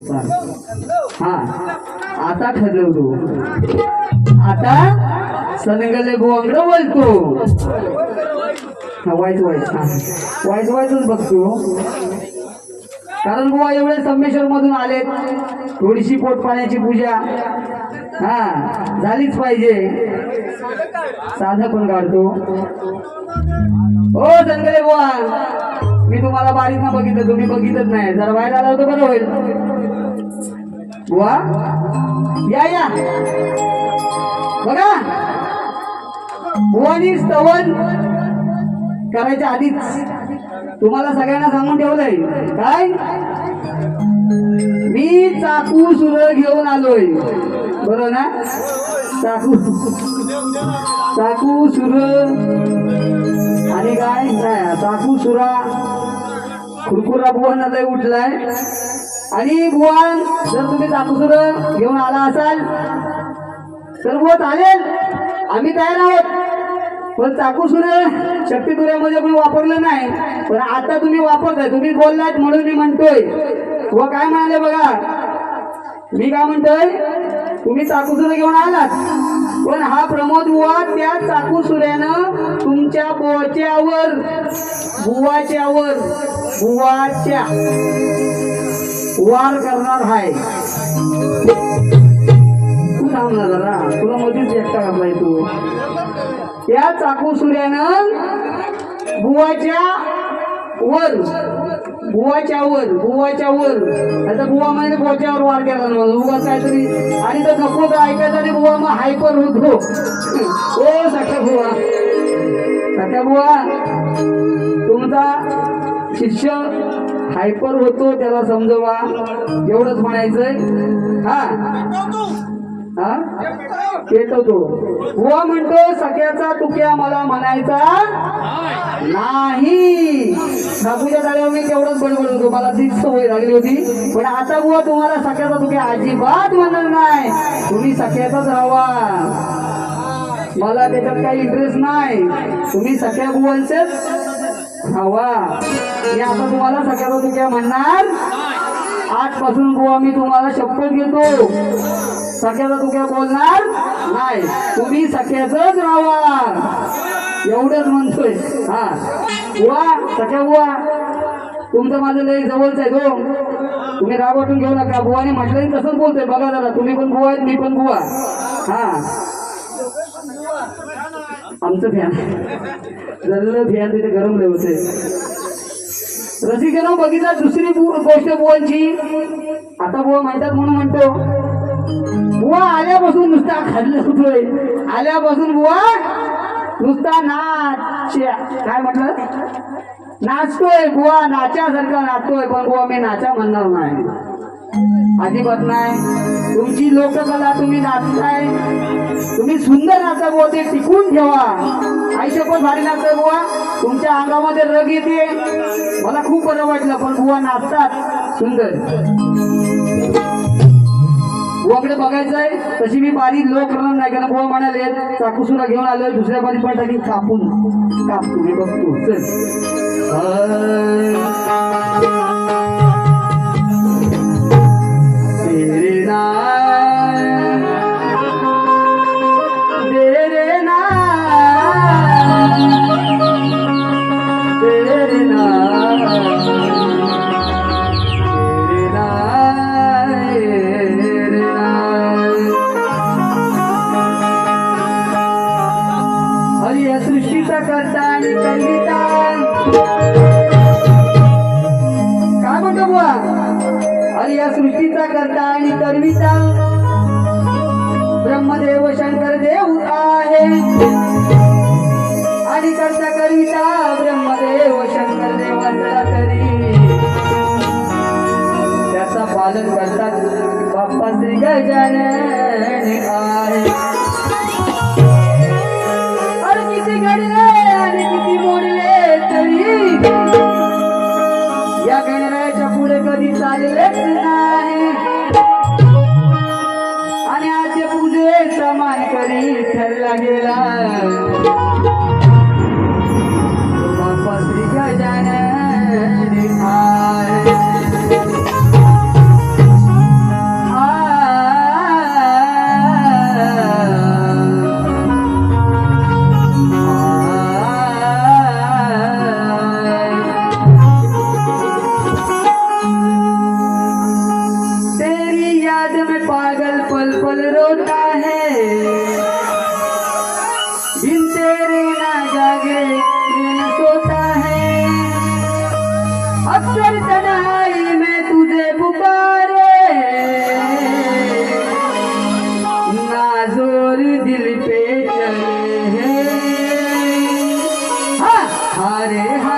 हा आता ठरवतो आता सनगले गोंगड बोलतो. वाईट वाईट. हा. वाईट वाईटच बघतो. कारण गोवा एवढे संमेश्वर मधून आले थोडीशी पोट पाण्याची पूजा. हा झालीच पाहिजे. साधं पण काढतो हो सनगले गोवा मी तुम्हाला बारीक ना बघितलं. तुम्ही बघितच नाही. जरा बाहेर आला होतं बरं होईल. वा या या. बघा. भुवानी स्तवन करायच्या आधीच तुम्हाला सगळ्यांना सांगून ठेवलंय. काय? मी चाकू सुर घेऊन आलोय. बरोबर ना? चाकू. चाकू सुर आणि काय? नाही चाकू सुरा. खुरखुरा बुवांना लय उठलाय. आणि बुवा जर तुम्ही चाकू घेऊन आला असाल तर बुवा चालेल. आम्ही तयार आहोत. पण चाकूसुर शक्ती तुऱ्यामध्ये कोणी वापरलं नाही. पण आता तुम्ही वापरताय तुम्ही बोललात म्हणून मी म्हणतोय. व काय म्हणाले बघा? मी काय म्हणतोय? तुम्ही चाकूसुर घेऊन आलात. पण हा प्रमोद बुवा त्या चाकू सुऱ्यानं तुमच्या बोच्यावर बुवाच्यावर बुवाच्या. वार करणार आहे. तू थांब ना जरा. तुला मध्येच एकटा घातलाय तू त्या चाकू सूर्यानं बुवाच्या वर बुवाच्या वर बुवाच्या वर. आता बुवा म्हणजे बोच्यावर वार केला ना म्हणून. उगाच काहीतरी आणि तर नको तर ऐकायचं आणि बुवा मग हायपर होतो ओ सख्या बुवा. सख्या बुवा तुमचा शिष्य हायपर होतो त्याला समजवा. एवढंच म्हणायचंय. हा. हा? पेटवतो. बुवा म्हणतो सख्याचा तुक्या मला म्हणायचा नाही. साबूच्या जाळ्यावर मी तेवढंच बडबड होतो. मला तीच सवय लागली होती. पण आता बुवा तुम्हाला सख्याचा तुक्या अजिबात म्हणणार नाही. तुम्ही सख्याचाच राहावा. मला त्याच्यात काही इंटरेस्ट नाही. तुम्ही सख्या बुवांचेच राहावा मी आता तुम्हाला सख्याचा काय म्हणणार. आजपासून बुवा मी तुम्हाला शपथ घेतो. सख्याचा तुक्या बोलणार? नाही. तुम्ही सख्याचंच राहा एवढंच म्हणतोय. हा. बुवा सख्या बुवा. तुमचं माझं लय जवळच आहे तो तुम्ही रागवटून घेऊ नका. बुवाने म्हटलं तसंच बोलतोय. बघा जरा तुम्ही पण बुवा आहेत मी पण बुवा. हा. आमचं फॅन जर फॅन तिथे गरम लय होते रसिकेनं बघितला दुसरी गोष्ट बुवांची. आता बुवा म्हणतात म्हणून म्हणतो बुवा आल्यापासून नुसता खाल्लं होतोय आल्यापासून बुवा नुसता नाच काय म्हटलं? नाचतोय बुवा नाच्यासारखा नाचतोय पण बुवा मी नाचा म्हणणार नाही. अजिबात नाही. तुमची लोककला तुम्ही नाचताय. तुम्ही सुंदर नाचा बुवा ते टिकून ठेवा. आयुष्य पण भारी नाचतोय बुवा. तुमच्या अंगामध्ये रग येते. मला खूप बरं वाटलं पण बुवा नाचतात. सुंदर. बुवाकडे बघायचंय तशी मी बारी लोक करणार नाही कारण बुवा म्हणाले चाकूसुरा घेऊन आलोय दुसऱ्या बारी पण टाकी कापून. कापतो मी बघतो. चल. या सृष्टीचा करता आणि करविता ब्रह्मदेव शंकर देव आहे. आणि करता करविता ब्रह्मदेव शंकर देव तरी त्याचा पालन करतात बाप्पा श्री गजानन. पागल पल पल रोता है। दिन तेरे ना जागे दिन सोता है। अक्सर तनाई में तुझे पुकारे। ना ज़ोर दिल पे चले हैं, हाँ, हारे हारे